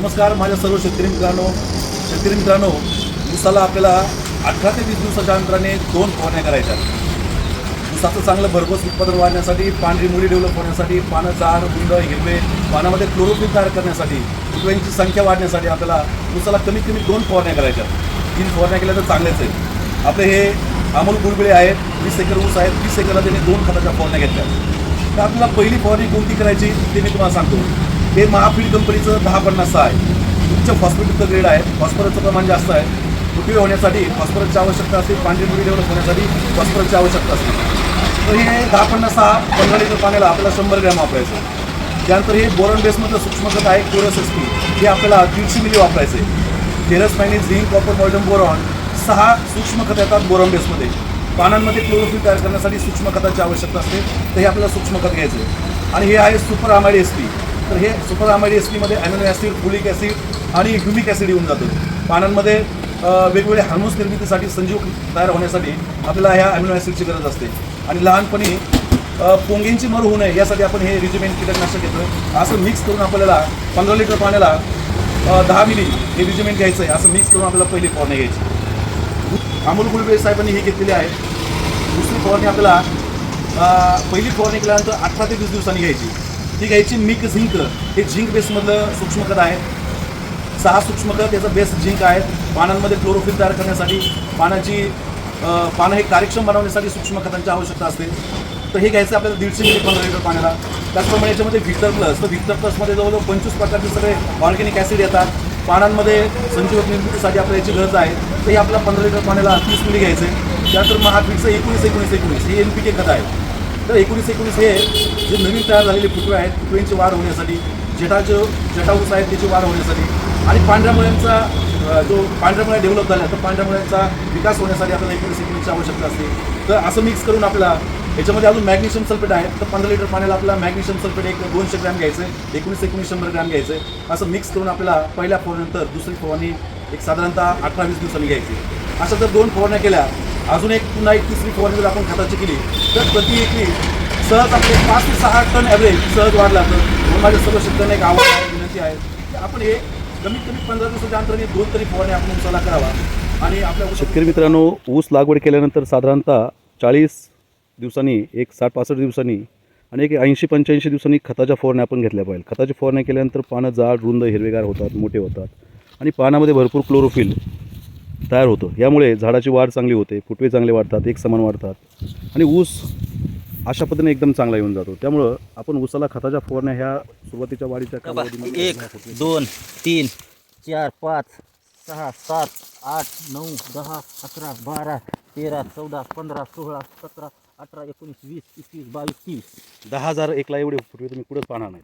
नमस्कार माझ्या सर्व शेतकरी मित्रांनो. शेतकरी मित्रांनो ऊसाला आपल्याला अठरा ते वीस दिवसाच्या अंतराने दोन फवारण्या करायच्या ऊसाचं चांगलं भरघोस उत्पादन वाढण्यासाठी पांढरी मुळी डेव्हलप होण्यासाठी पानं चार गुंड हिरवे पानामध्ये क्लोरोफिल तयार करण्यासाठी फुटव्यांची संख्या वाढण्यासाठी आपल्याला ऊसाला कमीत कमी दोन फवारण्या करायच्या तीन फवारण्या केल्या तर चांगलेच आहे आपले हे अमोल गुळबिळे आहेत वीस एकर ऊस आहेत वीस एकरला त्यांनी दोन खताच्या फवारण्या घेतल्या तर आपल्याला पहिली फवारणी कोणती करायची ते मी तुम्हाला सांगतो. हे महाफीड कंपनीचं दहा पन्नास सहा आहे. उच्च फॉस्फेटयुक्त ग्रेड आहे. फॉस्फरसचं प्रमाण जास्त आहे. फुटवे होण्यासाठी फॉस्फरसची आवश्यकता असते. पांढरी मुली डेव्हलप होण्यासाठी फॉस्फरसची आवश्यकता असते. तर हे दहा पन्नास सहा पंधरा लिटर पाण्याला आपल्याला शंभर ग्रॅम वापरायचं त्यानंतर हे बोरन बेसमधलं सूक्ष्म खत आहे कोरस एस पी. हे आपल्याला दीडशे मिली वापरायचे terrace manganese zinc copper molybdenum boron सहा सूक्ष्म खत येतात बोरॉन बेसमध्ये. पानांमध्ये क्लोरोफिल तयार करण्यासाठी सूक्ष्म खताची आवश्यकता असते. तर हे आपल्याला सूक्ष्म खत घ्यायचं आहे. आणि हे आहे सुपर आमाडी एस पी तर हे सुपर एसिडमध्ये एस पीमध्ये ॲमिनो ॲसिड फुलिक ॲसिड आणि ह्युमिक ॲसिड येऊन जातं. पानांमध्ये वेगवेगळ्या वेगवेगळे हार्मोन्स निर्मितीसाठी संजीव तयार होण्यासाठी आपल्याला ह्या ॲमिनो ॲसिडची गरज असते. आणि लहानपणी पोंगींची मर होऊ नये यासाठी आपण हे रिजिमेंट कीटकनाशक घेतो असं मिक्स करून आपल्याला पंधरा लिटर पाण्याला दहा मिली हे रिजिमेंट घ्यायचं आहे असं मिक्स करून आपल्याला पहिली फवारणी घ्यायची. अमोल गुलबे साहेबांनी ही घेतलेली आहे. दुसरी फवारणी आपल्याला पहिली फवारणी केल्यानंतर अठरा ते वीस दिवसांनी घ्यायची. ती घ्यायची मिक झिंक. हे झिंक बेसमधलं सूक्ष्मखत आहे. सहा सूक्ष्म खत याचा बेस झिंक आहे पानांमध्ये क्लोरोफिल तयार करण्यासाठी पानाची पानं हे कार्यक्षम बनवण्यासाठी सूक्ष्म खतांची आवश्यकता असते. तर हे घ्यायचं आपल्याला दीडशे मिली पंधरा लिटर पाण्याला. त्याचप्रमाणे याच्यामध्ये व्हिक्टर प्लस तर व्हिक्टर प्लसमध्ये जवळजवळ पंचवीस प्रकारचे सगळे ऑर्गॅनिक ॲसिड येतात. पानांमध्ये संजीवक निर्मितीसाठी आपल्याला याची गरज आहे. तर हे आपल्याला पंधरा लिटर पाण्याला तीस मिली घ्यायचं. आहे त्यानंतर महाफिटचं एकोणीस एकोणीस एकोणीस. हे एन पी के खत आहे. तर एकोणीस एकोणीस हे जे नवीन तयार झालेले पुतळे आहेत फुटव्यांची वाढ होण्यासाठी जटाचं जटाऊस आहेत त्याची वाढ होण्यासाठी आणि पांढऱ्या मुळ्यांचा जो पांढऱ्या डेव्हलप झाल्या तर पांढऱ्या मुळ्यांचा विकास होण्यासाठी आपल्याला एकोणीस एकोणीसची आवश्यकता असते. तर असं मिक्स करून आपल्याला याच्यामध्ये अजून मॅग्नेशियम सल्फेट आहे तर पंधरा लिटर पाण्याला आपला मॅग्नेशियम सल्फेट एक दोनशे ग्रॅम घ्यायचं आहे एकोणीस एकोणीस शंभर ग्रॅम घ्यायचं आहे. असं मिक्स करून आपल्याला पहिल्या फवारणीनंतर दुसरी फवारणी एक साधारणतः अठरा वीस दिवसांनी घ्यायची अशा जर दोन फवारण्या केल्या अजून एक पुन्हा एक तिसरी फवारणी जर आपण खताची केली तर प्रति एकरी सहज आपले पाच ते सहा टन ॲव्हरेज सहज वाढला तर म्हणून माझ्या सर्व शेतकऱ्यांना एक आवड आहे विनंती आहे की आपण हे कमीत कमी पंधरा दिवसाच्या अंतराने दोन तरी फवारणी आपण उसाला करावा. आणि आपल्या शेतकरी मित्रांनो ऊस लागवड केल्यानंतर साधारणतः चाळीस दिवसांनी एक साठ पासष्ट दिवसांनी आणि एक ऐंशी पंच्याऐंशी दिवसांनी खताच्या फवारण्या आपण घेतल्या पाहिजे. खताची फवारण्या केल्यानंतर पानं जाड रुंद हिरवेगार होतात मोठे होतात. आणि पानामध्ये भरपूर क्लोरोफिल तयार होतं. यामुळे झाडाची वाढ चांगली होते फुटवे चांगले वाढतात एक समान वाढतात. आणि ऊस अशा पद्धतीने एकदम चांगला येऊन जातो. त्यामुळं आपण ऊसाला खताच्या फवारण्या ह्या सुरुवातीच्या वाढीच्या कालावधीमध्ये एक दोन तीन चार पाच सहा सात आठ नऊ दहा अकरा बारा तेरा चौदा पंधरा सोळा सतरा अठरा एकोणीस वीस एकवीस बावीस तेवीस दहा हजार एकला एवढे फुटवे तुम्ही कुठंच पाहणार नाही.